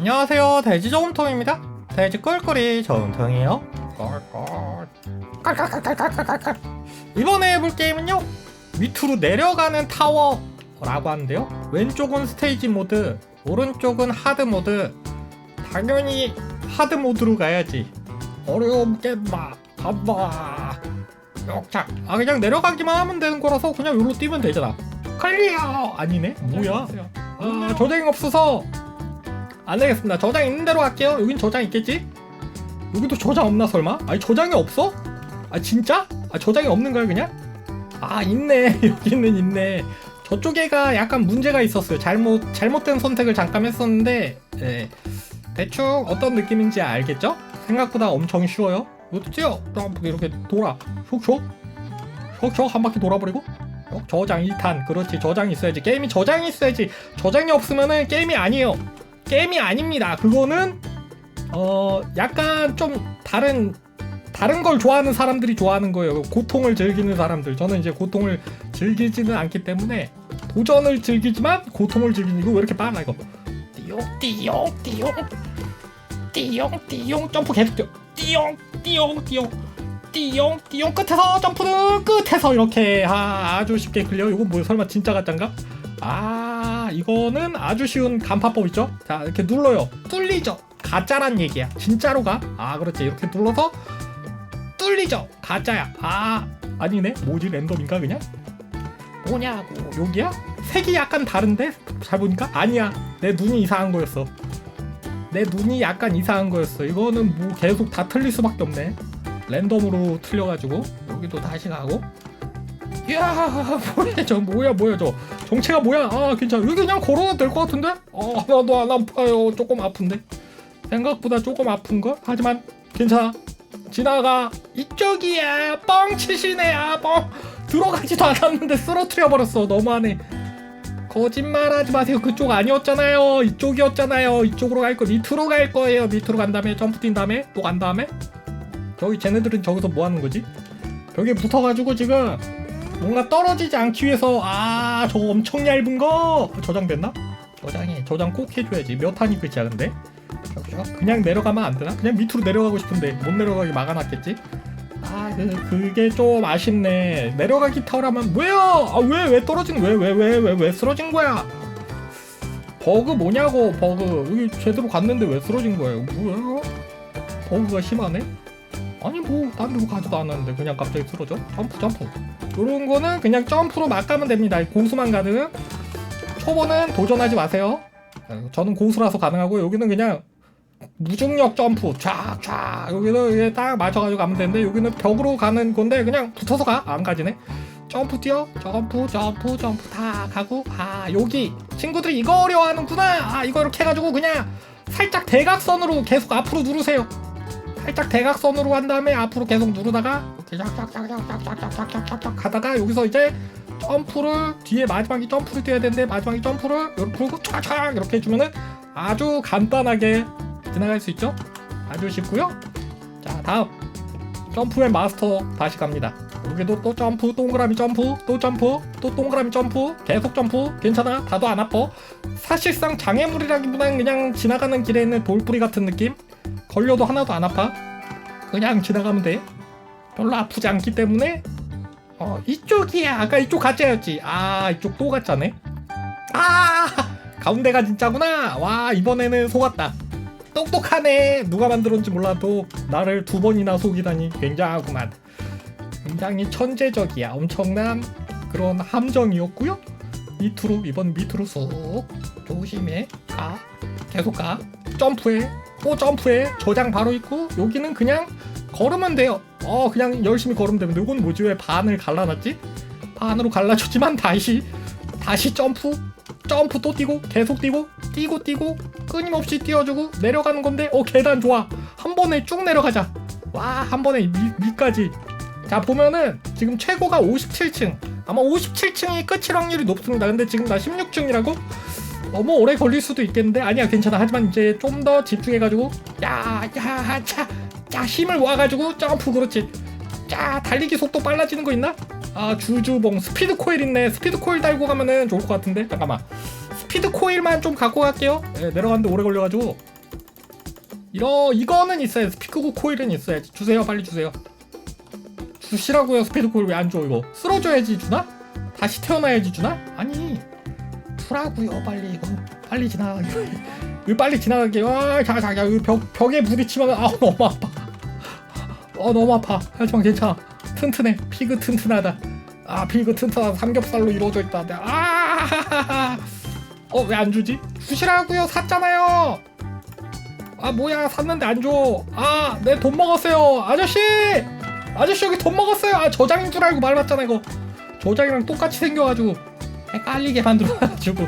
안녕하세요 돼지 저음통입니다 돼지 꿀꿀이 저음통이에요 꿀꿀. 이번에 해볼 게임은요 밑으로 내려가는 타워라고 하는데요 왼쪽은 스테이지 모드 오른쪽은 하드 모드 당연히 하드 모드로 가야지 어려움 깬다 가봐 역착 아 그냥 내려가기만 하면 되는 거라서 그냥 여기로 뛰면 되잖아 클리어 아니네 뭐야 아 저장이 없어서 안 되겠습니다. 저장 있는 대로 갈게요. 여긴 저장 있겠지? 여기도 저장 없나 설마? 아니 저장이 없어? 아 진짜? 아 저장이 없는 거야 그냥? 아 있네. 여기는 있네. 저쪽에가 약간 문제가 있었어요. 잘못 잘못된 선택을 잠깐 했었는데 예. 대충 어떤 느낌인지 알겠죠? 생각보다 엄청 쉬워요. 점프 이렇게 돌아. 슉슉 슉슉 한 바퀴 돌아버리고? 어, 저장 2탄 그렇지. 저장이 있어야지. 게임이 저장이 있어야지. 저장이 없으면은 게임이 아니에요 게임이 아닙니다. 그거는 어 약간 좀 다른 다른 걸 좋아하는 사람들이 좋아하는 거예요. 고통을 즐기는 사람들. 저는 이제 고통을 즐기지는 않기 때문에 도전을 즐기지만 고통을 즐기는 이거 왜 이렇게 빨라 이거? 띠용 띠용 띠용. 띠용 띠용. 점프 계속 뛰어. 띠용 띠용 띠용. 띠용 띠용. 끝에서 점프는 끝에서 이렇게 아, 아주 쉽게 클리어 이거 뭐 설마 진짜 가짠가? 아 이거는 아주 쉬운 간파법 있죠? 자 이렇게 눌러요 뚫리죠? 가짜란 얘기야 진짜로 가? 아 그렇지 이렇게 눌러서 뚫리죠? 가짜야 아 아니네 뭐지 랜덤인가 그냥? 뭐냐고 여기야? 색이 약간 다른데? 잘 보니까? 아니야 내 눈이 이상한 거였어 내 눈이 약간 이상한 거였어 이거는 뭐 계속 다 틀릴 수밖에 없네 랜덤으로 틀려가지고 여기도 다시 가고 이야 뭐야 저 뭐야 뭐야 저 정체가 뭐야? 아 괜찮아. 여기 그냥 걸어도 될 것 같은데? 어 나도 안 아파요 조금 아픈데? 생각보다 조금 아픈걸? 하지만 괜찮아. 지나가. 이쪽이야. 뻥 치시네. 아뻥. 들어가지도 않았는데 쓰러뜨려 버렸어. 너무하네. 거짓말하지 마세요. 그쪽 아니었잖아요. 이쪽이었잖아요. 이쪽으로 갈 거 밑으로 갈 거예요. 밑으로 간 다음에 점프 뛴 다음에 또 간 다음에? 저기 쟤네들은 저기서 뭐 하는 거지? 벽에 붙어가지고 지금 뭔가 떨어지지 않기 위해서 아 저거 엄청 얇은 거! 저장됐나? 저장해. 저장 꼭 해줘야지. 몇 탄이 끝이야 근데. 그냥 내려가면 안 되나? 그냥 밑으로 내려가고 싶은데 못 내려가게 막아놨겠지? 아 그, 그게 좀 아쉽네. 내려가기 타워라면 왜요? 아왜 왜 떨어진 왜 왜 왜 왜 왜 쓰러진 거야? 버그 뭐냐고 버그. 여기 제대로 갔는데 왜 쓰러진 거예요? 뭐야 버그가 심하네 아니 뭐딴 데로 가지도 않았는데 그냥 갑자기 쓰러져? 점프 점프. 요런 거는 그냥 점프로 막 가면 됩니다. 고수만 가는 초보는 도전하지 마세요. 어, 저는 고수라서 가능하고 여기는 그냥 무중력 점프. 쫙쫙. 여기는 이게 딱 맞춰가지고 가면 되는데 여기는 벽으로 가는 건데 그냥 붙어서 가. 안 가지네. 점프 뛰어. 점프 점프 점프. 다 가고. 아 여기 친구들이 이거 어려워하는구나. 아 이거 이렇게 해가지고 그냥 살짝 대각선으로 계속 앞으로 누르세요 살짝 대각선으로 한 다음에 앞으로 계속 누르다가 이렇게 쫙쫙쫙쫙쫙쫙쫙쫙쫙 가다가 여기서 이제 점프를 뒤에 마지막에 점프를 뛰어야 되는데 마지막에 점프를 이렇게 쫙쫙 이렇게 해주면은 아주 간단하게 지나갈 수 있죠? 아주 쉽고요. 자 다음 점프의 마스터 다시 갑니다. 여기도 또 점프 동그라미 점프 또 점프 또 동그라미 점프 계속 점프 괜찮아 다도 안 아파 사실상 장애물이라기보다는 그냥 지나가는 길에 있는 돌뿌리 같은 느낌 걸려도 하나도 안 아파? 그냥 지나가면 돼. 별로 아프지 않기 때문에? 어 이쪽이야. 아까 이쪽 가짜였지. 아 이쪽 또 가짜네. 아 가운데가 진짜구나. 와 이번에는 속았다. 똑똑하네. 누가 만들었는지 몰라도 나를 두 번이나 속이다니 굉장하구만. 굉장히 천재적이야. 엄청난 그런 함정이었고요 밑으로 이번 밑으로 쏙 조심해. 가 계속 가. 점프해. 또 점프해. 저장 바로 있고 여기는 그냥 걸으면 돼요. 어 그냥 열심히 걸으면 되는데 이건 뭐지? 왜 반을 갈라놨지? 반으로 갈라줬지만 다시 다시 점프. 점프 또 뛰고 계속 뛰고 뛰고 뛰고 끊임없이 뛰어주고 내려가는 건데 어 계단 좋아. 한 번에 쭉 내려가자. 와 한 번에 미, 위까지. 자 보면은 지금 최고가 57층 아마 57층이 끝일 확률이 높습니다. 근데 지금 나 16층이라고? 너무 오래 걸릴 수도 있겠는데? 아니야 괜찮아. 하지만 이제 좀 더 집중해가지고 야야자 자 힘을 모아가지고 점프 그렇지. 자 달리기 속도 빨라지는 거 있나? 아 주주봉. 스피드 코일 있네. 스피드 코일 달고 가면은 좋을 것 같은데? 잠깐만. 스피드 코일만 좀 갖고 갈게요. 네, 내려가는데 오래 걸려가지고. 이러 이거는 있어야 스피크구 코일은 있어야지. 주세요. 빨리 주세요 주시라고요 스피드 코일 왜안 줘 이거? 쓸어줘야지 주나? 다시 태어나야지 주나? 아니 주라고요 빨리. 이거 빨리 지나가게 이거 빨리 지나가게 와자자자 벽 벽에 부딪히면 아 너무 아파. 어 너무 아파. 하지만 괜찮아. 튼튼해. 피그 튼튼하다. 아 피그 튼튼하다. 삼겹살로 이루어져 있다. 아어 왜 안 주지? 주시라고요. 샀잖아요. 아 뭐야. 샀는데 안 줘. 아 내 돈 먹었어요. 아저씨 아저씨 여기 돈 먹었어요. 아 저장인 줄 알고 말랐잖아 이거. 저장이랑 똑같이 생겨가지고 헷갈리게 만들어가지고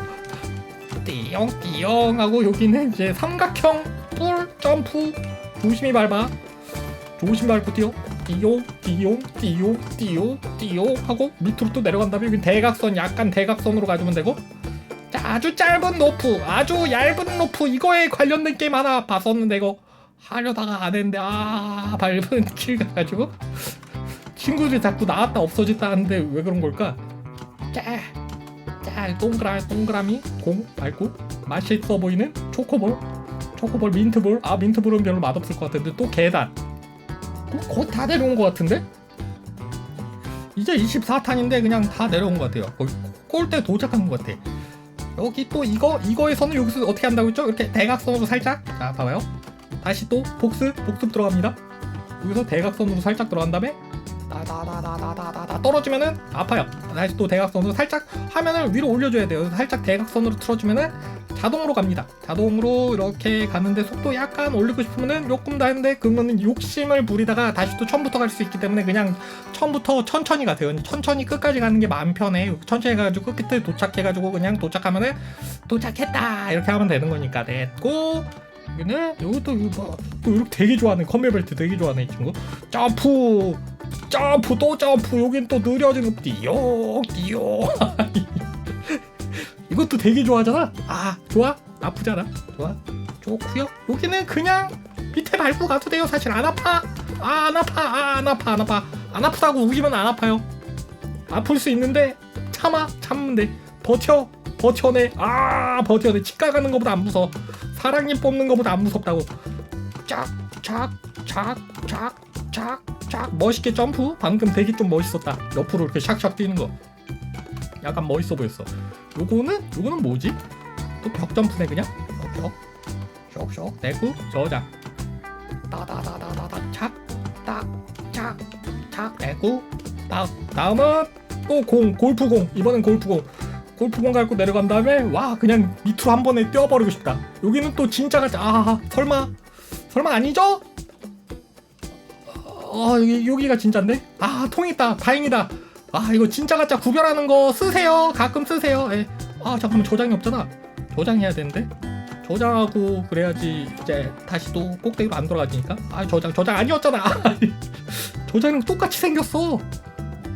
띠용띠용 하고 여기는 이제 삼각형 뿔 점프 조심히 밟아. 조심 밟고 뛰어. 띠용 띠용 띠용 띠용 띠용 하고 밑으로 또 내려간 다음에 여기 대각선 약간 대각선으로 가주면 되고 자, 아주 짧은 노프, 아주 얇은 노프 이거에 관련된 게임 하나 봤었는데 이거 하려다가 안 했는데 아 밟은 킬 가가지고 친구들이 자꾸 나왔다 없어졌다 하는데 왜 그런 걸까? 자, 자 동그라 동그라미 공 밟고 맛있어 보이는 초코볼, 초코볼 민트볼 아 민트볼은 별로 맛없을 것 같은데 또 계단 곧다 내려온 것 같은데? 이제 24탄인데 그냥 다 내려온 것 같아요. 거의 골대 도착한 것 같아. 여기 또 이거 이거에서는 여기서 어떻게 한다고 했죠? 이렇게 대각선으로 살짝 자 봐봐요 다시 또 복습 복습 들어갑니다. 여기서 대각선으로 살짝 들어간 다음에 다다다다다다다 떨어지면은 아파요. 다시 또 대각선으로 살짝 화면을 위로 올려줘야 돼요. 살짝 대각선으로 틀어주면은 자동으로 갑니다. 자동으로 이렇게 가는데 속도 약간 올리고 싶으면은 조금 더 하는데 그러면은 욕심을 부리다가 다시 또 처음부터 갈 수 있기 때문에 그냥 처음부터 천천히 가세요. 천천히 끝까지 가는 게 마음 편해. 천천히 가가지고 끝에 도착해가지고 그냥 도착하면은 도착했다! 이렇게 하면 되는 거니까. 됐고 여기는 여기도 이거 또 이렇게 되게 좋아하는 컨베벨트 되게 좋아하는 이 친구. 점프 점프 또 점프 여긴 또 느려지는 띠용 띠용 이것도 되게 좋아하잖아. 아 좋아? 나쁘지 않아. 좋아? 좋고요. 여기는 그냥 밑에 밟고 가도 돼요. 사실 안 아파. 아, 안 아파. 아, 안 아파. 안 아파. 안 아프다고 우기면 안 아파요. 아플 수 있는데 참아. 참으면 돼 버텨. 버텨내. 아 버텨내. 치과 가는 것보다 안 무서워 사랑니 뽑는 것보다 안 무섭다고. 쫙쫙쫙쫙쫙쫙. 멋있게 점프. 방금 되게 좀 멋있었다. 옆으로 이렇게 샥샥 뛰는 거. 약간 멋있어 보였어. 요거는 요거는 뭐지? 또 벽 점프네 그냥? 벽 쇽쇽 내구 저장. 따다다다다다. 착딱착착 내구 딱. 다음은 또 공 골프공. 이번엔 골프공 골프공 밟고 내려간 다음에 와 그냥 밑으로 한 번에 뛰어버리고 싶다. 여기는 또 진짜 가자 아 설마 설마 아니죠? 어 여기 여기가 진짜인데? 아 통했다. 다행이다. 아 이거 진짜 가짜 구별하는 거 쓰세요. 가끔 쓰세요. 예. 아 잠깐만 저장이 없잖아. 저장해야 되는데? 저장하고 그래야지 이제 다시 또 꼭대기로 안 돌아가지니까? 아 저장 저장 아니었잖아. 저장이랑 똑같이 생겼어.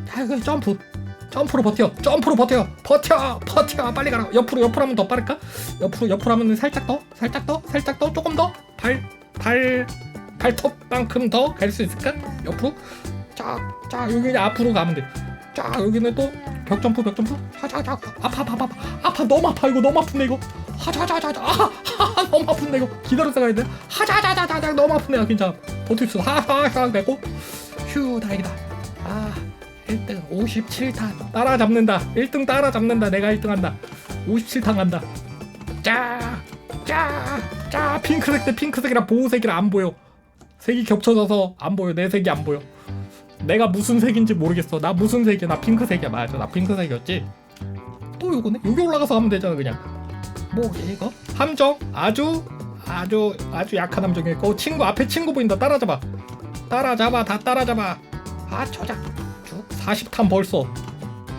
자 이거 점프 점프로 버텨. 점프로 버텨. 버텨. 버텨. 빨리 가라. 옆으로 옆으로 하면 더 빠를까? 옆으로 옆으로 하면 살짝 더 살짝 더 살짝 더 조금 더? 발 발 발톱만큼 더 갈 수 있을까? 옆으로? 쫙쫙 여기 앞으로 가면 돼쫙 여기는 또 벽 점프 벽 점프. 하자자. 아파 아파 아파. 아파. 너무 아파. 이거 너무 아픈데 이거. 하자자자자. 아, 아 너무 아픈데 이거. 기다려서 가야 돼. 하자자자자자. 너무 아픈데 괜찮아. 버틸 수 하하하 되고. 휴 다행이다. 아 1등 57탄 따라잡는다. 1등 따라잡는다. 내가 1등 한다. 57탄 간다. 짜짜짜. 핑크색 대 핑크색이랑 보호색이랑 안 보여. 색이 겹쳐져서 안 보여. 내 색이 안 보여. 내가 무슨 색인지 모르겠어. 나 무슨 색이야? 나 핑크색이야. 맞아. 나 핑크색이었지? 또 요거네? 여기 올라가서 하면 되잖아 그냥. 뭐 이거 함정? 아주 아주 아주 약한 함정이고 친구 앞에 친구 보인다. 따라잡아. 따라잡아. 다 따라잡아. 아 저작 쭉 40탄 벌써.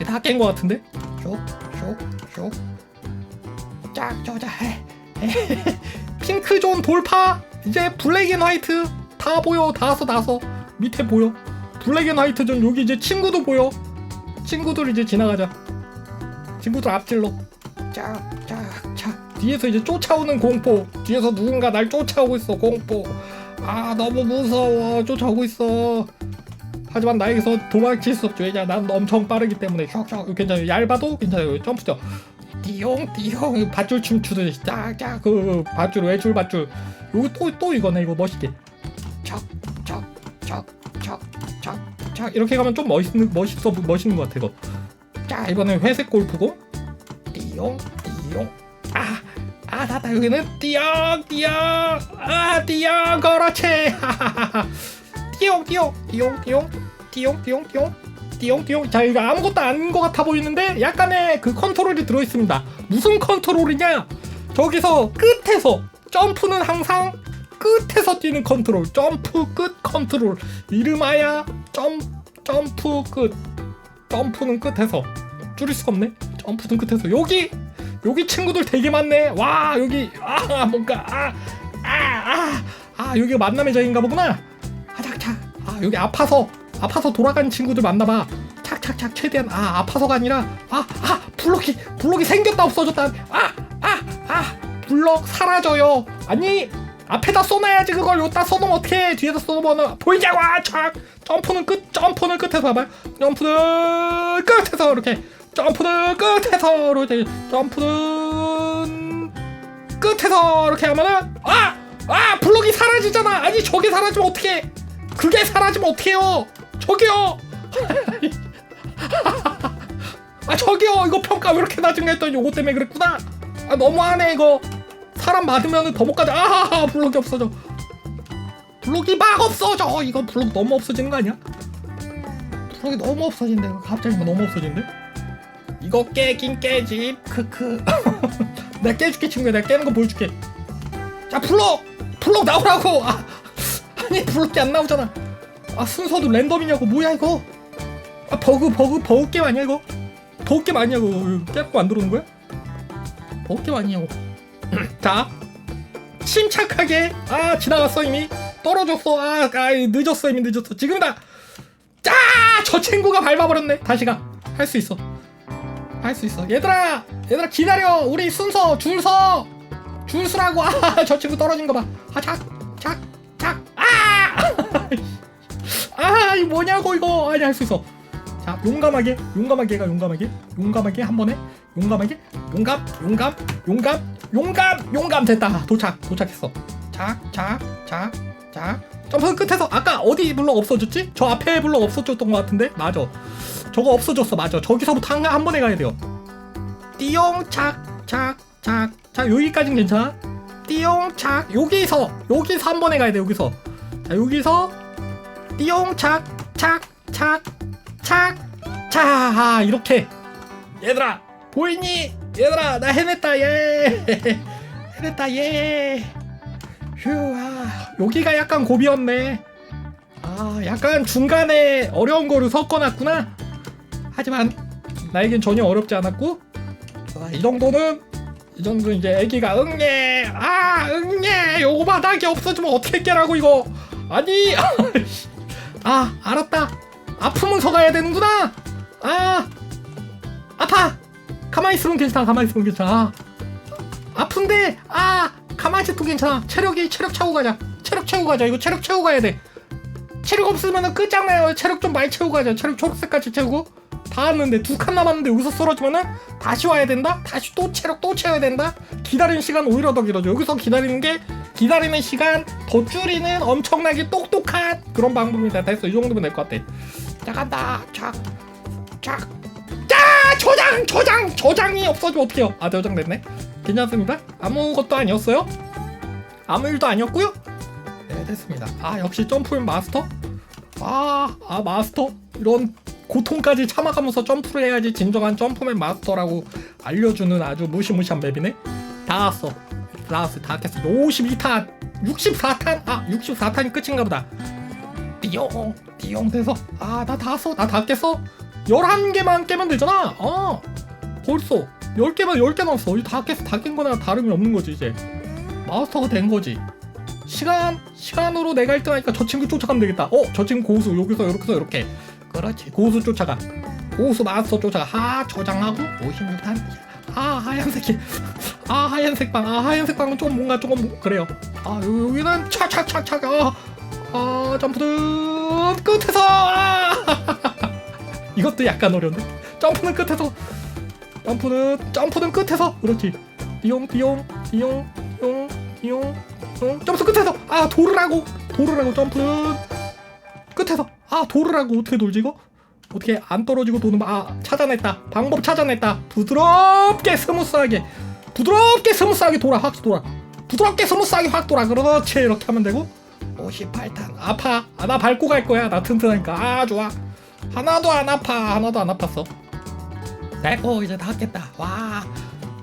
다깬 거 같은데? 쭉쭉쭉 쫙 저자 핑크존 돌파! 이제 블랙 앤 화이트. 다 보여 다서 다서. 밑에 보여. 블랙 앤 화이트 존 여기 이제 친구도 보여. 친구들 이제 지나가자. 친구들 앞질러. 쫙쫙쫙 뒤에서 이제 쫓아오는 공포. 뒤에서 누군가 날 쫓아오고 있어 공포. 아 너무 무서워. 쫓아오고 있어 하지만 나에게서 도망칠 수 없죠. 왜냐 난 엄청 빠르기 때문에. 슉슉 괜찮아요. 얇아도 괜찮아요. 점프 뛰어 띠용 띠용 밧줄 춤 추듯이 짝짝 그 밧줄 외줄 밧줄. 요거 또또 이거네 이거 멋있게. 척척척척척척. 이렇게 가면 좀 멋있는 멋있어 멋있는 것 같아 이거. 자 이번엔 회색 골프공 띠용 띠용. 아 아 나다. 여기는 띠용 띠용 아 띠용 그렇지 띠용 띠용 띠용 띠용 띠용 띠용 띠용 띠용 띠용. 자 이거 아무것도 아닌 것 같아 보이는데 약간의 그 컨트롤이 들어있습니다. 무슨 컨트롤이냐? 저기서 끝에서 점프는 항상 끝에서 뛰는 컨트롤. 점프 끝 컨트롤. 이름하야 점 점프 끝. 점프는 끝에서. 줄일 수가 없네. 점프는 끝에서. 여기 여기 친구들 되게 많네. 와 여기 아 뭔가 아아아 아, 아, 여기가 만남의 장인가 보구나 아 여기 아파서 아파서 돌아가는 친구들 만나봐. 착착착 최대한 아 아파서가 아니라 아아 블록이 블록이 생겼다 없어졌다. 아아 아 블록 사라져요. 아니 앞에다 쏘놔야지 그걸. 여기다 쏘놓으면 어떡해. 뒤에다 쏘놓으면 보이자고. 아, 착. 점프는 끝 점프는 끝에서 봐봐요 점프는 끝에서 이렇게. 점프는 끝에서 이렇게. 점프는 끝에서 이렇게 하면은 아! 아! 블록이 사라지잖아. 아니 저게 사라지면 어떡해 그게 사라지면 어떡해요? 저기요! 아 저기요! 이거 평가 왜 이렇게 거 했더니 요거 때문에 그랬구나! 아 너무하네 이거! 사람 맞으면 더 못 가자 아하하 블록이 없어져. 블록이 막 없어져! 이거 블록 너무 없어지는 거 아니야? 블록이 너무 없어진대. 갑자기 뭐 너무 없어진대? 이거 깨긴 깨지. 크크. 내가 깨줄게 친구야. 내가 깨는 거 보여줄게. 자 블록! 블록 나오라고! 아, 아니 블록이 안 나오잖아. 아 순서도 랜덤이냐고 뭐야 이거? 아 버그 버그 버그 게임 아니야 이거? 버그 게임 아니냐고 깨고 안 들어오는 거야? 버그 게임 아니냐고. 자 침착하게 아 지나갔어 이미. 떨어졌어 아, 아 늦었어 이미 늦었어. 지금이다. 짜저 친구가 밟아버렸네. 다시 가할 수 있어. 할 수 있어. 얘들아 얘들아 기다려. 우리 순서 줄서. 줄 서라고. 아 저 친구 떨어진 거봐아작작작 아 아, 이 뭐냐고 이거. 아니 할 수 있어. 자, 용감하게, 용감하게 가 용감하게, 용감하게 한 번에, 용감하게, 용감, 용감, 용감, 용감, 용감 됐다. 도착, 도착했어. 자, 자, 자, 자. 점프 끝에서 아까 어디 블럭 없어졌지? 저 앞에 블럭 없어졌던 것 같은데? 맞아. 저거 없어졌어, 맞아. 저기서부터 한, 한 번에 가야 돼요. 띠용, 착, 착, 착. 자, 여기까진 괜찮아. 띠용, 착. 여기서, 여기서 한 번에 가야 돼, 여기서. 자, 여기서 띠용 착 착 착착착 아, 이렇게. 얘들아 보이니? 얘들아 나 해냈다 예. 해냈다 예. 휴, 아, 여기가 약간 고비였네. 아 약간 중간에 어려운 거를 섞어놨구나. 하지만 나에겐 전혀 어렵지 않았고 아, 이 정도는 이 정도는 이제 애기가 응애 아 응애 요거 바닥이 없어지면 어떻게 깨라고 이거 아니 아 알았다. 아프면서 가야 되는구나. 아 아파. 가만히 있으면 괜찮아 가만히 있으면 괜찮아 아 픈데 아 가만히 있어도 괜찮아. 체력이 체력 채우고 가자. 체력 채우고 가자. 이거 체력 채우고 가야 돼. 체력 없으면은 끝장나요. 체력 좀 많이 채우고 가자. 체력 초록색까지 채우고. 다 왔는데 두 칸 남았는데 여기서 쓰러지면은 다시 와야 된다? 다시 또 체력 또 채워야 된다? 기다리는 시간 오히려 더 길어져. 여기서 기다리는 게 기다리는 시간 더 줄이는 엄청나게 똑똑한 그런 방법입니다. 됐어. 이 정도면 될 것 같아. 자 간다. 착 착 자 저장 저장 저장이 없어지면 어떡해요? 아 저장 됐네. 괜찮습니다. 아무것도 아니었어요? 아무 일도 아니었고요? 네 됐습니다. 아 역시 점프맨 마스터? 아, 아 마스터? 이런 고통까지 참아가면서 점프를 해야지 진정한 점프맨 마스터라고 알려주는 아주 무시무시한 맵이네. 다 왔어 다 왔어. 다 깼어 52탄 64탄? 아 64탄이 끝인가 보다. 띠용 띠용 돼서. 아 나다 왔어 나다 깼어? 11개만 깨면 되잖아. 어. 벌써 10개만 10개 남았어. 다 깼어. 다 깬 거나 다름이 없는 거지 이제. 마스터가 된 거지. 시간 시간으로 내가 1등 하니까 저 친구 쫓아가면 되겠다. 어저 친구 고수. 여기서 이렇게 이렇게. 그렇지. 고수 쫓아가. 고수 마스터 쫓아가. 하 저장하고 56탄 아 하얀색이. 아 하얀색 방 아 하얀색 방은 좀 뭔가 조금 뭐- 그래요. 아 요- 여기는 차차차차 아, 아 점프는 끝에서! 아, 이것도 약간 어려운데? 점프는 끝에서. 점프는 점프는 끝에서. 그렇지. 띠용 띠용 띠용 띠용 띠용 띠용. 점프 끝에서. 아 돌으라고. 돌으라고 점프는 끝에서. 아 돌으라고 어떻게 돌지 이거 어떻게 안 떨어지고 도는 방- 아 찾아냈다. 방법 찾아냈다. 부드럽게 스무스하게. 부드럽게 스무스하게 돌아 확 돌아. 부드럽게 스무스하게 확 돌아. 그렇지. 이렇게 하면 되고. 58탄. 아파. 아, 나 밟고 갈 거야. 나 튼튼하니까. 아 좋아. 하나도 안 아파. 하나도 안 아팠어. 됐고 이제 다 깼다. 와.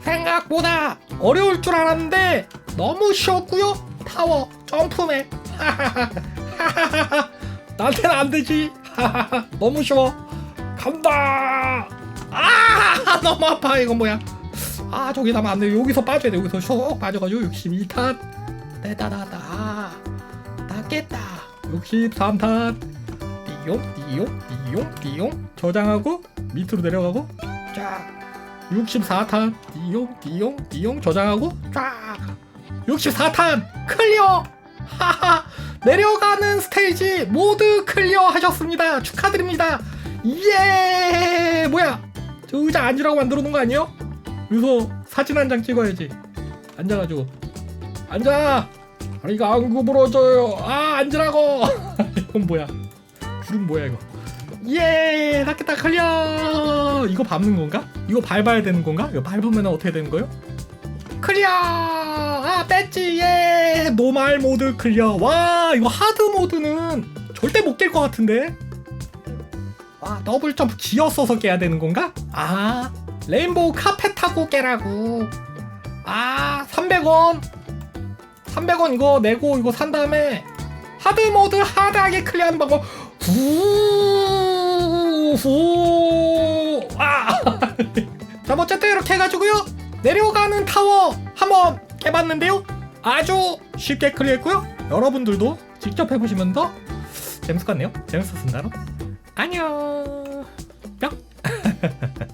생각보다 어려울 줄 알았는데 너무 쉬웠고요. 타워 점프맨. 나한테는 안 되지 너무 쉬워. 간다. 아 너무 아파. 이건 뭐야? 아 저기 나면 안돼 여기서 빠져야 돼. 여기서 슉 빠져가지고 62탄. 됐다 나왔다 아, 다. 깼다 63탄. 띠용 띠용 띠용 띠용. 저장하고 밑으로 내려가고. 쫙. 64탄. 띠용 띠용 띠용. 저장하고. 쫙. 64탄. 클리어. 하하 내려가는 스테이지 모두 클리어 하셨습니다. 축하드립니다. 예! 뭐야? 저 의자 앉으라고 만들어 놓은 거 아니에요? 여기서 사진 한 장 찍어야지. 앉아가지고. 앉아! 다리가 안 구부러져요. 아 앉으라고! 이건 뭐야? 구름 뭐야 이거? 예! 닦겠다 클리어! 이거 밟는 건가? 이거 밟아야 되는 건가? 이거 밟으면 어떻게 되는 거예요? 클리어! 아 뺐지 예! 노말 모드 클리어. 와 이거 하드 모드는 절대 못 깰 것 같은데? 와 더블 점프 지었어서 깨야 되는 건가? 아 레인보우 카펫 타고 깨라고. 아 300원. 300원 이거 내고 이거 산 다음에 하드 모드 하드하게 클리어하는 방법. 후후 아! 자 어쨌든 이렇게 해가지고요 내려가는 타워 한번 깨봤는데요. 아주 쉽게 클리어했고요. 여러분들도 직접 해보시면 더 재밌을 것 같네요. 재밌었습니다 여러분. 안녕. 뿅